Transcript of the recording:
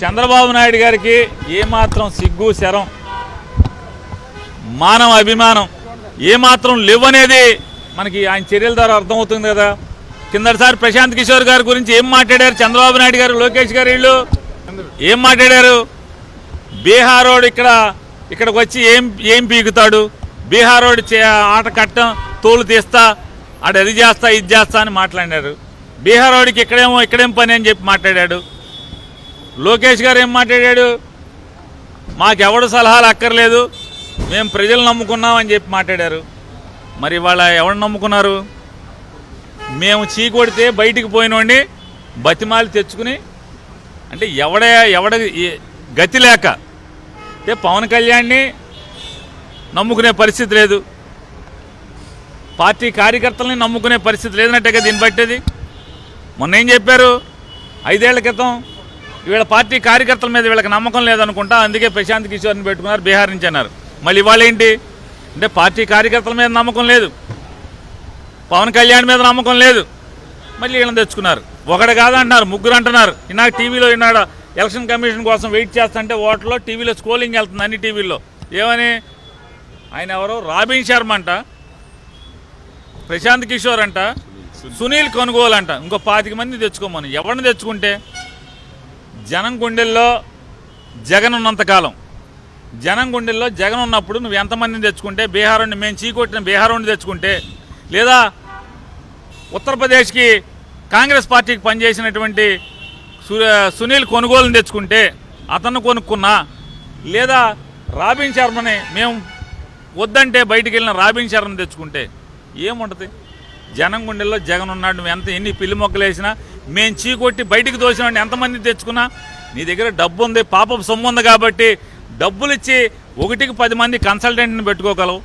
చంద్రబాబు నాయుడు గారికి ఏమాత్రం సిగ్గు శరం మానవ అభిమానం ఏమాత్రం లేవనేది మనకి ఆయన చర్యల ద్వారా అర్థమవుతుంది కదా. కిందటిసారి ప్రశాంత్ కిషోర్ గారి గురించి ఏం మాట్లాడారు? చంద్రబాబు నాయుడు గారు లోకేష్ గారు వీళ్ళు? ఏం మాట్లాడారు? బీహారోడు ఇక్కడ ఇక్కడికి వచ్చి ఏం ఏం పీకుతాడు? బీహారోడు చే ఆట కట్టం తోలు తీస్తా ఆడు అది చేస్తా ఇది చేస్తా అని మాట్లాడారు బీహారోడికి ఇక్కడేమో ఇక్కడేం పని అని చెప్పి మాట్లాడాడు. లోకేష్ గారు ఏం మాట్లాడాడు? మాకెవడు సలహాలు అక్కర్లేదు. మేము ప్రజలు నమ్ముకున్నాం అని చెప్పి మాట్లాడారు. మరి వాళ్ళ ఎవరు నమ్ముకున్నారు? మేము చీకొడితే బయటికి పోయినోండి బతిమాలి తెచ్చుకుని అంటే ఎవడ ఎవడ గతి లేక అంటే పవన్ కళ్యాణ్ని నమ్ముకునే పరిస్థితి లేదు. పార్టీ కార్యకర్తల్ని నమ్ముకునే పరిస్థితి లేదన్నట్టుగా దీన్ని బట్టేది. మొన్న ఏం చెప్పారు? ఐదేళ్ళ క్రితం వీళ్ళ పార్టీ కార్యకర్తల మీద వీళ్ళకి నమ్మకం లేదనుకుంటా అందుకే ప్రశాంత్ కిషోర్ని పెట్టుకున్నారు బీహార్ నుంచి అన్నారు. మళ్ళీ ఇవాళ ఏంటి? అంటే పార్టీ కార్యకర్తల మీద నమ్మకం లేదు. పవన్ కళ్యాణ్ మీద నమ్మకం లేదు. మళ్ళీ వీళ్ళని తెచ్చుకున్నారు. ఒకడు కాదంటున్నారు ముగ్గురు అంటున్నారు. ఇన్నాక టీవీలో ఈనాడు ఎలక్షన్ కమిషన్ కోసం వెయిట్ చేస్తుంటే ఓట్లో టీవీలో స్కోలింగ్ వెళ్తుంది అన్ని టీవీల్లో. ఏమని? ఆయన ఎవరో? రాబిన్ శర్మ అంట. ప్రశాంత్ కిషోర్ అంట. సునీల్ కొనుగోలు అంట. ఇంకో పాతిక మంది తెచ్చుకోమని. ఎవరిని తెచ్చుకుంటే? జనం గుండెల్లో జగన్ ఉన్నంతకాలం జనం గుండెల్లో జగన్ ఉన్నప్పుడు నువ్వు ఎంతమందిని తెచ్చుకుంటే బీహారుని మేము చీకొట్టిన బీహారుని తెచ్చుకుంటే లేదా ఉత్తరప్రదేశ్కి కాంగ్రెస్ పార్టీకి పనిచేసినటువంటి సు- సునీల్ కొనుగోలుని తెచ్చుకుంటే అతను కొనుక్కున్నా లేదా రాబిన్ శర్మని మేము వద్దంటే బయటికి వెళ్ళిన రాబిన్ శర్మని తెచ్చుకుంటే ఏముంటుంది? జనం గుండెల్లో జగన్ ఉన్నాడు నువ్వు ఎంత ఎన్ని పిల్లి మొక్కలు వేసినా మేము చీకొట్టి బయటికి దోసిన ఎంతమంది తెచ్చుకున్నా? నీ దగ్గర డబ్బు ఉంది పాపపు సొమ్ము ఉంది కాబట్టి డబ్బులు ఇచ్చి ఒకటికి పది మంది కన్సల్టెంట్ని పెట్టుకోగలవు.